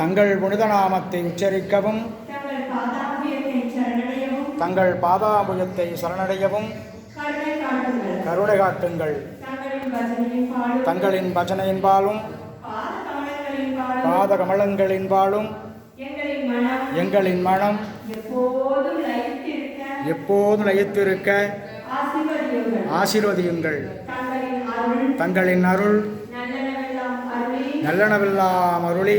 தங்கள் புனித நாமத்தை உச்சரிக்கவும் தங்கள் பாதாபுஜத்தை சரணடையவும் கருணை காட்டுங்கள். தங்களின் பஜனையின்பாலும் பாத கமலங்களின்பாலும் எங்களின் மனம் எப்போதும் லயித்திருக்க ஆசீர்வதியுங்கள். தங்களின் அருள் நல்லனவெல்லாம் அருளி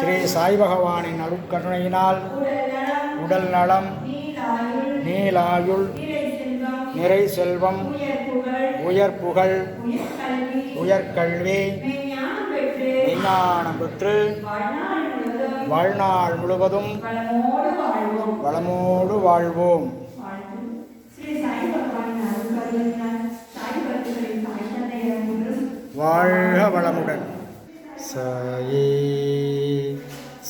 ஸ்ரீ சாய் பகவானின் அருட்கருணையினால் உடல் நலம் நீலாயுள் நிறை செல்வம் உயர் புகழ் உயர்கல்வி விஞ்ஞானம் பெற்று வாழ்நாள் முழுவதும் வளமோடு வாழ்வோம். வாழ்க வளமுடன். சாயே.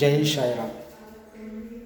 जय हिंद शायरा